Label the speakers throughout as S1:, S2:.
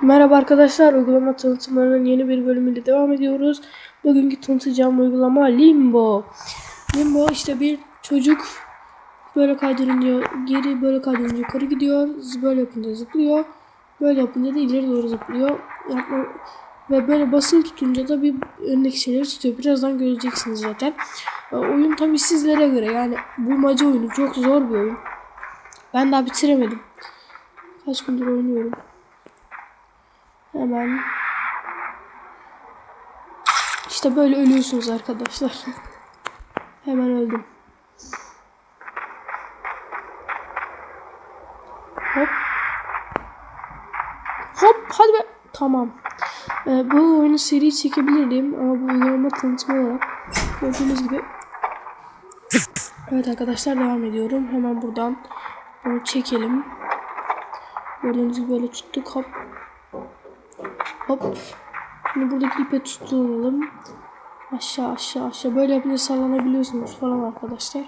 S1: Merhaba arkadaşlar, uygulama tanıtımlarının yeni bir bölümüyle devam ediyoruz. Bugünkü tanıtacağım uygulama Limbo. Limbo işte bir çocuk böyle kaydırınca geri böyle kaydırınca yukarı gidiyor. Böyle yapınca zıplıyor. Böyle yapınca da ileri doğru zıplıyor. Yapma, ve böyle basılı tutunca da bir öndeki şeyleri tutuyor. Birazdan göreceksiniz zaten. E, Oyun tabii sizlere göre yani bulmaca oyunu çok zor bir oyun. Ben daha bitiremedim. Kaç gündür oynuyorum. Hemen. İşte böyle ölüyorsunuz arkadaşlar. Hemen öldüm. Hop. Hop hadi be. Tamam. Ee, bu oyunu seri çekebilirim ama bu uygulama tanıtımı olarak gördüğünüz gibi Evet arkadaşlar devam ediyorum. Hemen buradan bunu çekelim. Gördüğünüz gibi böyle tuttuk hop. Hop. Şimdi buradaki ipe tutunalım. Aşağı aşağı aşağı. Böyle yapınca sallanabiliyorsunuz falan arkadaşlar.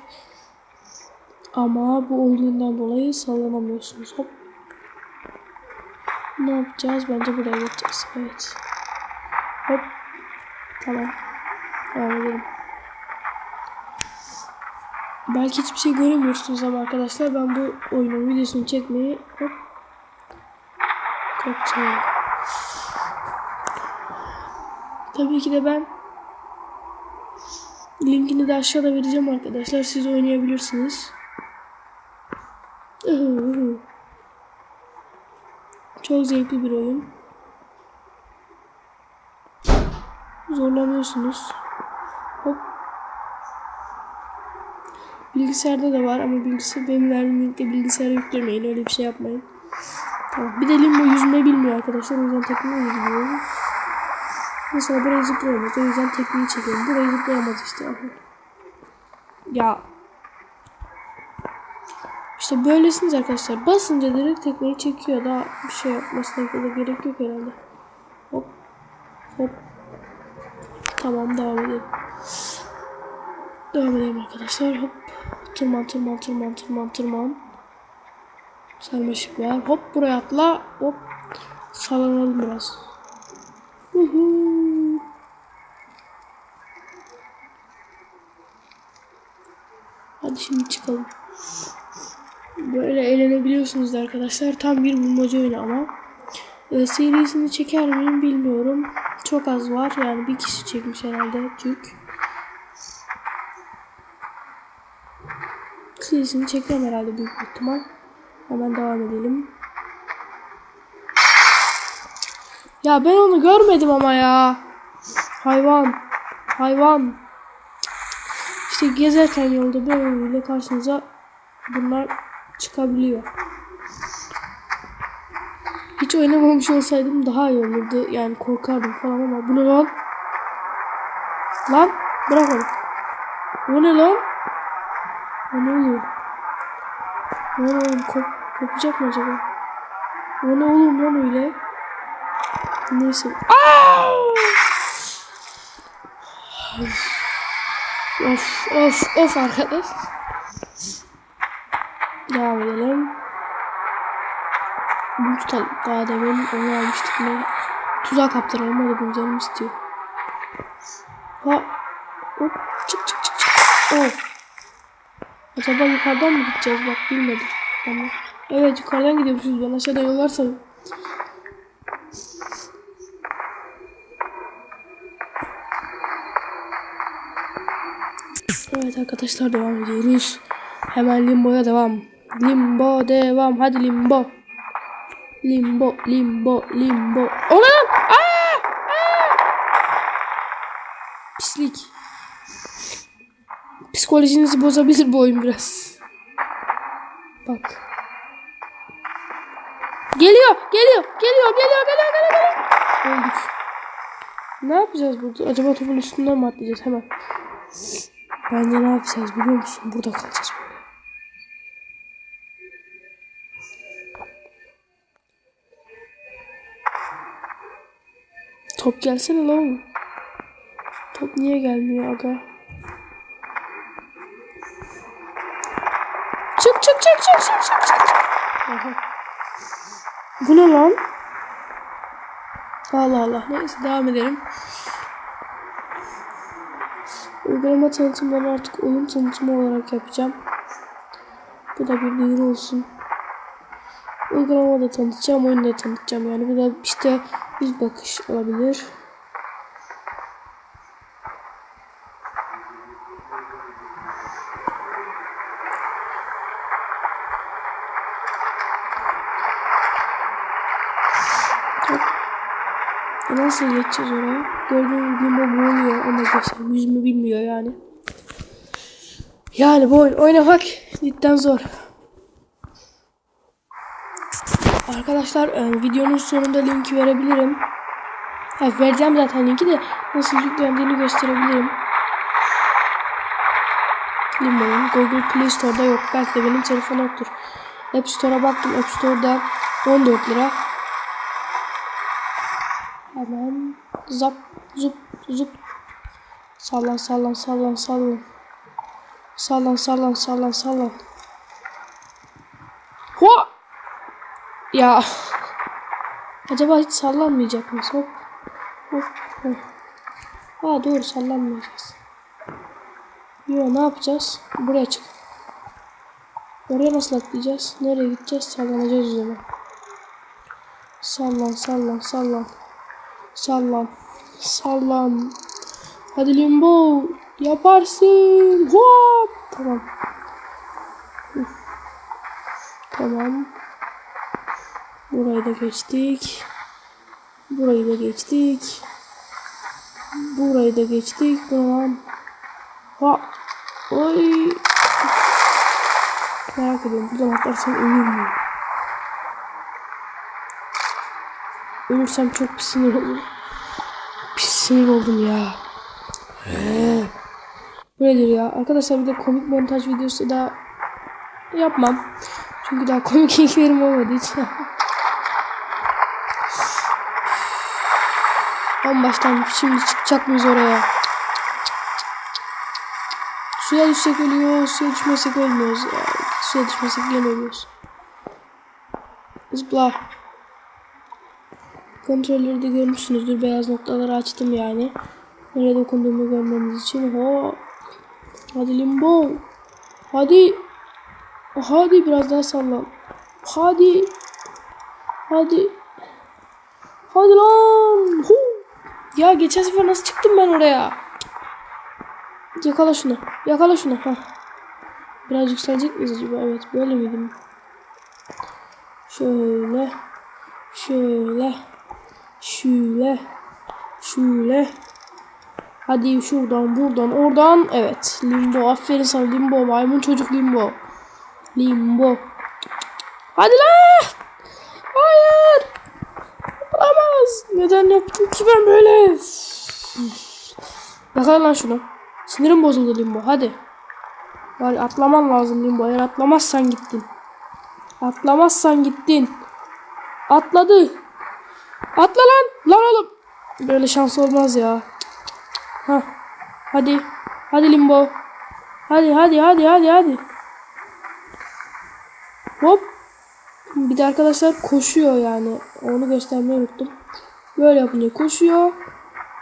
S1: Ama bu olduğundan dolayı sallanamıyorsunuz. Hop. Ne yapacağız? Bence buraya geçeceğiz. Evet. Hop. Tamam. Devam edelim. Belki hiçbir şey göremiyorsunuz ama arkadaşlar ben bu oyunun videosunu çekmeyi hop Kopça. Tabii ki de ben linkini de aşağıda vereceğim arkadaşlar. Siz oynayabilirsiniz. Çok zevkli bir oyun. Zorlanıyorsunuz. Hop. Bilgisayarda da var ama bilgisayar benim verdiğim linkte bilgisayara yüklemeyin. Öyle bir şey yapmayın. Tamam. Bir de limbo yüzme bilmiyor arkadaşlar. O yüzden tekniğe gidiyoruz. Mesela burayı zıplayamaz. O yüzden tekniği çekelim. Burayı zıplayamaz işte. Ya. İşte böylesiniz arkadaşlar. Basınca direkt tekneyi çekiyor. Daha bir şey yapmasına da gerek yok herhalde. Hop. Hop. Tamam devam edelim. Devam edelim arkadaşlar. Hop. Tırman tırman tırman tırman tırman. Sarmaşık var. Hop buraya atla. Hop. Sallanalım biraz. Uhu. Hadi şimdi çıkalım. Böyle eğlenebiliyorsunuz arkadaşlar. Tam bir bulmaca oyunu ama. Ee, serisini çeker miyim bilmiyorum. Çok az var. Yani bir kişi çekmiş herhalde. Türk. Serisini çekmem herhalde büyük ihtimal. Hemen devam edelim. Ya ben onu görmedim ama ya. Hayvan. Hayvan. İşte gezerken yolda böyle karşınıza bunlar çıkabiliyor. Hiç oynamamış olsaydım daha iyi olurdu. Yani korkardım falan ama bu ne lan? Lan bırak onu. Bu ne lan? O ne oluyor? Ne oğlum kop kopacak mı acaba? O ne oğlum lan öyle? Neyse. Aa! Of of of arkadaş. Devam edelim. Bunu tutalım. Daha demin onu almıştık ne? Tuzak kaptıralım hadi bunu canım istiyor. Ha. Hop çık çık çık çık. Of. Acaba yukarıdan mı gideceğiz bak bilmedim. Ama evet yukarıdan gidiyormuşuz ben aşağıda yol varsa. Evet arkadaşlar devam ediyoruz. Hemen limboya devam. Limbo devam. Hadi limbo. Limbo, limbo, limbo. O ne lan? Aa! Aa! Pislik. Psikolojinizi bozabilir bu oyun biraz. Bak. Geliyor, geliyor, geliyor, geliyor, geliyor, geliyor. geliyor. Öldük. Ne yapacağız burada? Acaba topun üstünden mi atlayacağız hemen? Bence ne yapacağız biliyor musun? Burada kalacağız böyle. Top gelsene lan. Top niye gelmiyor aga? Çık çık çık çık çık çık çık. Aha. Bu ne lan? Allah Allah. Neyse devam edelim. Uygulama tanıtımlarını artık oyun tanıtımı olarak yapacağım. Bu da bir duyuru olsun. Uygulama da tanıtacağım, oyunu da tanıtacağım. Yani bu da işte bir bakış olabilir. Nasıl geçeceğiz oraya? Gördüğünüz gibi bu boğuluyor. Ona geçer. Yüzümü bilmiyor yani. Yani bu oyun oynamak cidden zor. Arkadaşlar e, videonun sonunda linki verebilirim. Ha, vereceğim zaten linki de nasıl yüklendiğini gösterebilirim. Limbo'nun Google Play Store'da yok. Belki de benim telefon yoktur. App Store'a baktım. App Store'da 14 lira. zap zup zup. Sallan sallan sallan sallan. Sallan sallan sallan sallan. Ho! Ya. Acaba hiç sallanmayacak mı? Hop. Hop. hop. Ha doğru sallanmayacağız. Yo ne yapacağız? Buraya çık. Oraya nasıl atlayacağız? Nereye gideceğiz? Sallanacağız o zaman. Sallan sallan sallan. Sallan. Sallan. Hadi limbo. Yaparsın. Hop. Tamam. Tamam. Burayı da geçtik. Burayı da geçtik. Burayı da geçtik. Tamam. Ha. Oy. Merak ediyorum. Buradan atlarsam ölür müyüm? Ölürsem çok pis sinir olurum. Sinir oldum ya. He. Bu nedir ya? Arkadaşlar bir de komik montaj videosu da yapmam. Çünkü daha komik ilklerim olmadığı için. En baştan şimdi çıkacak mıyız oraya? Suya düşsek ölüyoruz, suya düşmesek ölmüyoruz. Ya. Suya düşmesek gene ölüyoruz. Zıpla. Kontrolleri de görmüşsünüzdür. Beyaz noktaları açtım yani. Nereye dokunduğumu görmeniz için. Ho. Hadi limbo. Hadi. Hadi biraz daha sallan. Hadi. Hadi. Hadi lan. Hu. Ya geçen sefer nasıl çıktım ben oraya? Yakala şunu. Yakala şunu. Heh. Biraz yükselecek miyiz acaba? Evet böyle miydim? Şöyle. Şöyle. Şöyle. Şöyle. Hadi şuradan buradan oradan. Evet. Limbo. Aferin sana limbo. Maymun çocuk limbo. Limbo. Hadi lan. Hayır. Olamaz. Neden yaptım ki ben böyle? Yakala lan şunu. Sinirim bozuldu limbo. Hadi. Var atlaman lazım limbo. Eğer atlamazsan gittin. Atlamazsan gittin. Atladı. Atla lan. Lan oğlum. Böyle şans olmaz ya. Ha. Hadi. Hadi limbo. Hadi hadi hadi hadi hadi. Hop. Bir de arkadaşlar koşuyor yani. Onu göstermeyi unuttum. Böyle yapınca koşuyor.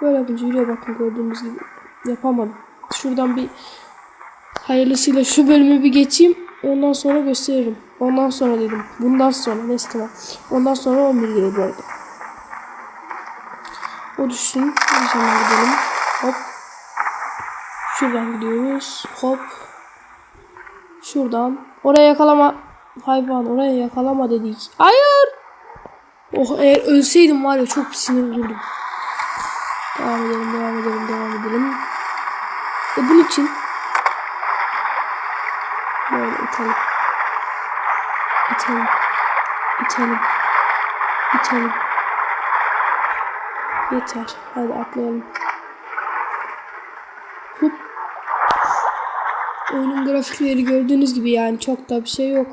S1: Böyle yapınca yürüyor bakın gördüğünüz gibi. Yapamadım. Şuradan bir hayırlısıyla şu bölümü bir geçeyim. Ondan sonra gösteririm. Ondan sonra dedim. Bundan sonra. Neyse tamam. Ondan sonra 11 gelir bu arada. O düşsün. Biz hemen gidelim. Hop. Şuradan gidiyoruz. Hop. Şuradan. Oraya yakalama. Hayvan oraya yakalama dedik. Hayır. Oh eğer ölseydim var ya çok sinir olurdum. Devam edelim, devam edelim, devam edelim. E bunun için böyle itelim. İtelim. İtelim. İtelim. Yeter. Hadi atlayalım. Hop. Oyunun grafikleri gördüğünüz gibi yani çok da bir şey yok.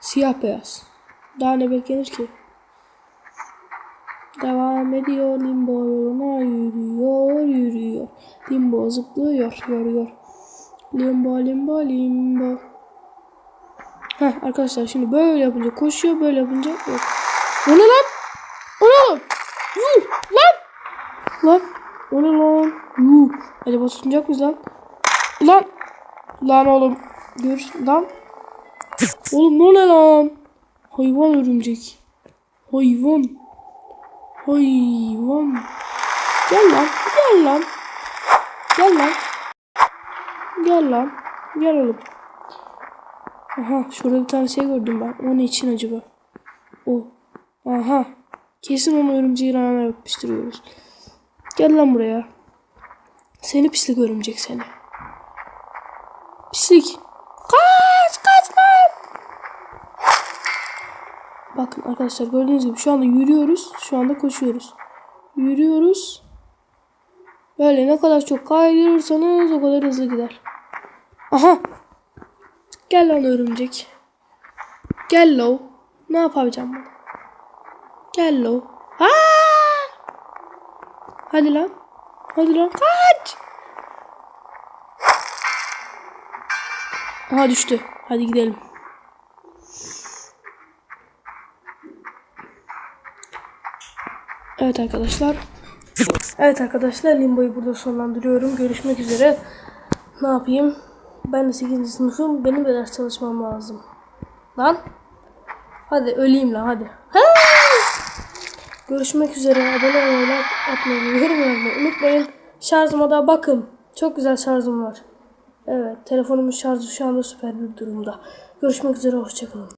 S1: Siyah beyaz. Daha ne beklenir ki? Devam ediyor limbo yoluna yürüyor yürüyor. Limbo zıplıyor yoruyor. Limbo limbo limbo. Heh arkadaşlar şimdi böyle yapınca koşuyor böyle yapınca yok. O ne lan? O ne? Yuh! Acaba tutunacak mıyız lan? Lan! Lan oğlum. Gör lan. Oğlum bu ne lan? Hayvan örümcek. Hayvan. Hayvan. Gel lan. Gel lan. Gel lan. Gel lan. Gel oğlum. Aha şurada bir tane şey gördüm ben. O ne için acaba? O. Aha. Kesin onu örümceğin ayağına yapıştırıyoruz. Gel lan buraya. Seni pislik örümcek seni. Pislik. Kaç kaç lan. Bakın arkadaşlar gördüğünüz gibi şu anda yürüyoruz. Şu anda koşuyoruz. Yürüyoruz. Böyle ne kadar çok kaydırırsanız o kadar hızlı gider. Aha. Gel lan örümcek. Gel lo. Ne yapacağım ben? Gel lo. Aa! Hadi lan. Hadi lan kaç. Aha düştü. Hadi gidelim. Evet arkadaşlar. Evet arkadaşlar Limbo'yu burada sonlandırıyorum. Görüşmek üzere. Ne yapayım? Ben de 8. sınıfım. Benim de ders çalışmam lazım. Lan. Hadi öleyim lan hadi. Ha! Görüşmek üzere. Abone olmayı, like atmayı, yorum yazmayı unutmayın. Şarjıma da bakın. Çok güzel şarjım var. Evet telefonumun şarjı şu anda süper bir durumda. Görüşmek üzere. Hoşçakalın.